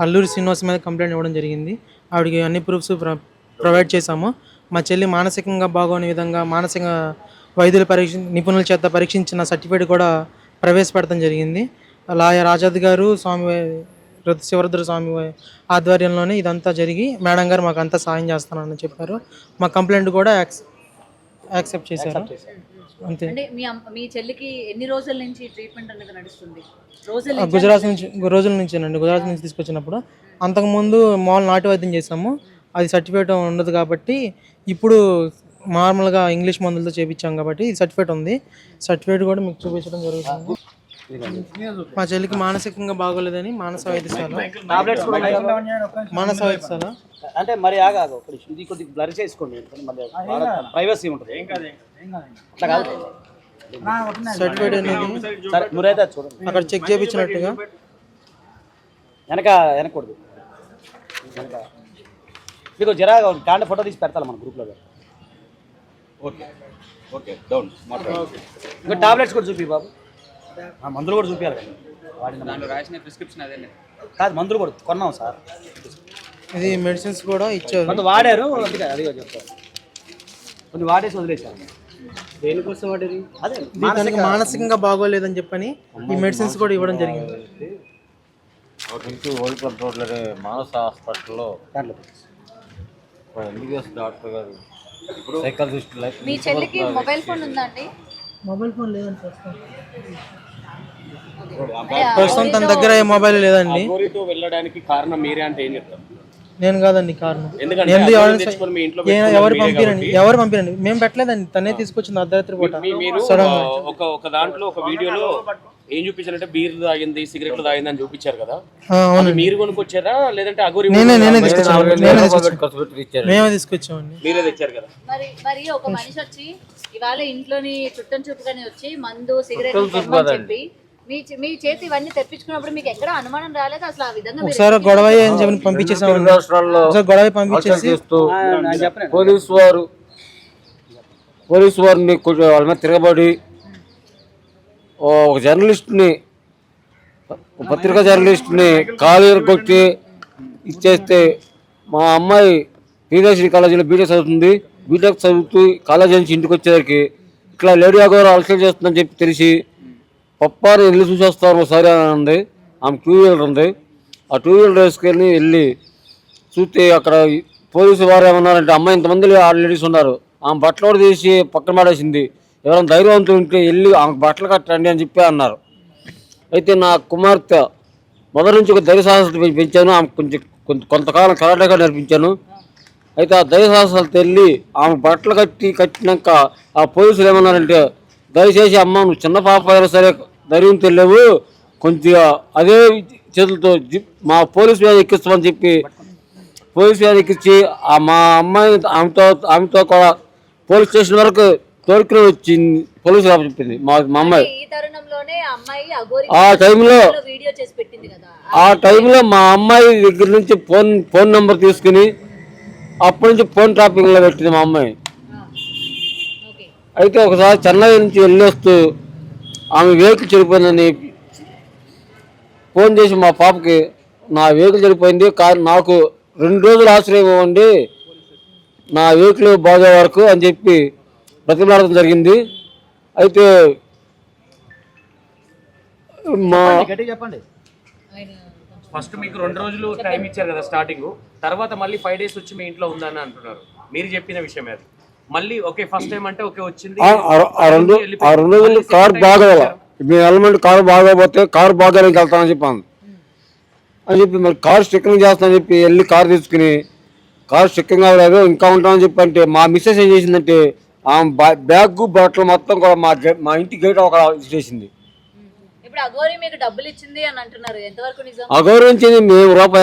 అల్లూరి శ్రీనివాస్ మీద కంప్లైంట్ ఇవ్వడం జరిగింది. ఆవిడకి అన్ని ప్రూఫ్స్ ప్రొవైడ్ చేశాము. మా చెల్లి మానసికంగా బాగోని విధంగా మానసిక వైద్యుల పరీక్ష నిపుణుల చేత పరీక్షించిన సర్టిఫికేట్ కూడా ప్రవేశపెడతాం జరిగింది. లాయర్ ఆజాద్ గారు స్వామి శివరుద్ర స్వామి ఆధ్వర్యంలోనే ఇదంతా జరిగి మేడం గారు మాకు అంతా సాయం చేస్తానని చెప్పారు. మా కంప్లైంట్ కూడా యాక్స్ యాక్సెప్ట్ చేశారు. అంతే. అంటే మీ అమ్మ- మీ చెల్లికి ఎన్ని రోజుల నుంచి ట్రీట్మెంట్ అనేది నడుస్తుంది? రోజుల ఆ, గుజరాత్ నుంచి రోజుల నుంచేనండి. గుజరాత్ నుంచి తీసుకొచ్చినప్పుడు అంతకుముందు మామూలు నాటు వైద్యం చేసాము అది సర్టిఫికేట్ ఉండదు కాబట్టి ఇప్పుడు నార్మల్గా ఇంగ్లీష్ మందులతో చేపించాం కాబట్టి సర్టిఫికేట్ ఉంది. సర్టిఫికేట్ కూడా మీకు చూపించడం జరుగుతుంది. మా చెల్లికి మానసికంగా బాగోలేదని మానస వైద్యశాల? మానస వైద్యశాల. అంటే మరి ఆగాదు ఇది కొద్దిగా బ్లర్ చేసుకోండి. ప్రైవసీ ఉంటుంది. అట్లా కాదు. సర్టిఫికేట్ అనేది చూడండి. అక్కడ చెక్ చేయించినట్టుగా వెనక వెనకూడదు. వెనక. మీకు జరా కాండ ఫోటో తీసి పెడతాను మన గ్రూప్లో ఓకే. Okay down. మాట్లాడు. ఇంకా టాబ్లెట్స్ కూడా చూపి బాబు. మందులు కూడా చూపించాలి కదా. వాడిన దాంట్లో రాసిన ప్రిస్క్రిప్షన్ అదే కాదు మందులు కూడా కొన్నాం సార్. ఇది మెడిసిన్స్ కూడా ఇచ్చారు. కొంత వాడారు అదే చెప్తాను. కొన్ని వాడేసి వదిలేసాను దేనికోసం వాడేది అదే ఇది తనకి మానసికంగా బాగోలేదని చెప్పని ఈ మెడిసిన్స్ కూడా ఇవ్వడం జరిగింది. నుంచి ఓల్డ్ కంట్రోలర్ మానస హాస్పిటల్లో ఎంబీబీఎస్ డాక్టర్ గారు సైకాలజిస్ట్ మీ చెల్లికి మొబైల్ ఫోన్ ఉందా అండి? మొబైల్ ఫోన్ లేదని ప్రస్తుతం. ప్రస్తుతం తన దగ్గర ఏ మొబైల్ లేదండి. గోరితో వెళ్ళడానికి కారణం మీరే అంటే ఏం చెప్తారు? నేను కాదండి కారణం. ఎందుకంటే ఎందుకు అగోరి ఎవరైనా తెచ్చుకొని మీ ఇంట్లో ఏ- పెట్టుకున్నారు ఎవరు మీరే పంపిరండి? ఎవరు పంపిరండి? మేము పెట్టలేదండి. తనే తీసుకొచ్చింది అర్ధరాత్రి పూట. మీ- మీరు సడన్గా. ఒక ఒక దాంట్లో ఒక వీడియోలో ఏం చూపించారంటే బీర్ తాగింది సిగరెట్లు తాగింది అని చూపించారు కదా. మీరు కొనుక్కొచ్చారా లేదంటే అగోరి నేనే నేనే తీసుకొచ్చాను. మేమే తీసుకొచ్చామండి. మీరే తెచ్చారు కదా. మరి మరి ఒక మనిషి వచ్చి ఇవాళ ఇంట్లోని చుట్టం చూపుగానే వచ్చి మందు సిగరెట్ చెప్పి మీ చేతి ఇవన్నీ తెప్పించుకున్నప్పుడు మీకు ఎక్కడ అనుమానం రాలేదు? అసలు ఆ విధంగా ఒకసారి గొడవ అని చెప్పి పంపించేసామండి. రాష్ట్రాల్లో ఒకసారి గొడవ పంపించేసి చేస్తూ నేను చెప్పను పోలీసు వారు పోలీసు వారిని కొంచెం వాళ్ళ మీద తిరగబడి ఒక జర్నలిస్ట్ని పత్రికా జర్నలిస్ట్ని కాలు కొట్టి ఇచ్చేస్తే మా అమ్మాయి పీరేశ్వరి కాలేజీలో బీటెక్ చదువుతుంది. బీటెక్ చదువుతూ కాలేజీ నుంచి ఇంటికి వచ్చేసరికి ఇట్లా లేడీ అగోరు అలసలు చేస్తుందని చెప్పి తెలిసి పప్పాని వెళ్ళి చూసేస్తాను ఒకసారి అని ఉంది ఆమె టూ వీలర్ ఉంది. ఆ టూ వీలర్ వేసుకెళ్ళి వెళ్ళి చూస్తే అక్కడ పోలీసు వారు ఏమన్నారంటే అమ్మాయి ఇంతమంది ఆ లేడీస్ ఉన్నారు. ఆమె బట్టలు కూడా తీసి పక్కన పడేసింది. ఎవరైనా ధైర్యవంతులు ఉంటే వెళ్ళి ఆమె బట్టలు కట్టండి అని చెప్పి అన్నారు. అయితే నా కుమార్తె మొదటి నుంచి ఒక ధైర్య సాహసాలు పెంచాను. ఆమె కొంచెం కొంతకాలం కరాటగా నేర్పించాను అయితే ఆ ధైర్య సాహసాలు తెల్లి ఆమె బట్టలు కట్టి కట్టినాక ఆ పోలీసులు ఏమన్నారంటే దయచేసి అమ్మ నువ్వు చిన్న పాప అయినా సరే ధైర్యం తెలియవు. కొంచెం అదే చేతులతో మా పోలీస్ మీద ఎక్కిస్తామని చెప్పి పోలీస్ మీద ఎక్కించి మా అమ్మాయి ఆమెతో ఆమెతో కూడా పోలీస్ స్టేషన్ వరకు తోడుకుని వచ్చింది పోలీసు ఆఫ్ చెప్పింది. మా మా అమ్మాయి. ఈ తరుణంలోనే ఆ అమ్మాయి అగోరి ఆ టైంలో వీడియో చేసి పెట్టింది కదా. ఆ టైంలో మా అమ్మాయి దగ్గర నుంచి ఫోన్ ఫోన్ నెంబర్ తీసుకుని అప్పటి నుంచి ఫోన్ ట్రాపింగ్లో పెట్టింది మా అమ్మాయి. ఓకే. అయితే ఒకసారి చెన్నై నుంచి వెళ్ళొస్తూ ఆమె వెహికల్ చెడిపోయిందని ఫోన్ చేసి మా పాపకి నా వెహికల్ చెడిపోయింది కానీ నాకు రెండు రోజులు ఆశ్రయం ఇవ్వండి నా వెహికల్ బాగా వరకు అని చెప్పి బ్రతిమలాడడం జరిగింది. అయితే మా చెప్పండి ఫస్ట్ మీకు రెండు రోజులు టైం ఇచ్చారు కదా స్టార్టింగ్ తర్వాత మళ్ళీ ఫైవ్ డేస్ వచ్చి మీ ఇంట్లో ఉందని అంటున్నారు. మీరు చెప్పిన విషయం అది. మళ్ళీ ఓకే ఫస్ట్ టైం అంటే ఓకే వచ్చింది. ఆ- రెండు ఆ రెండు రోజులు కారు బాగోవాలి మేము వెళ్ళమంటే కారు బాగోపోతే కారు బాగానికి వెళ్తామని చెప్పాను. అని చెప్పి మరి కారు స్టిక్కరింగ్ చేస్తానని చెప్పి వెళ్ళి కారు తీసుకుని కారు స్టిక్కరింగ్ అవ్వలేదు ఇంకా ఉంటామని చెప్పి అంటే మా మిస్సెస్ ఏం చేసిందంటే ఆమె బా- బ్యాగ్ బట్టలు మొత్తం కూడా మా మా ఇంటి గేట్ ఒక చేసింది ఇప్పుడు అగోరి మీకు డబ్బులు ఇచ్చింది అని అంటున్నారు. ఎంతవరకు నిజం? అగౌరవించింది మేము రూపాయి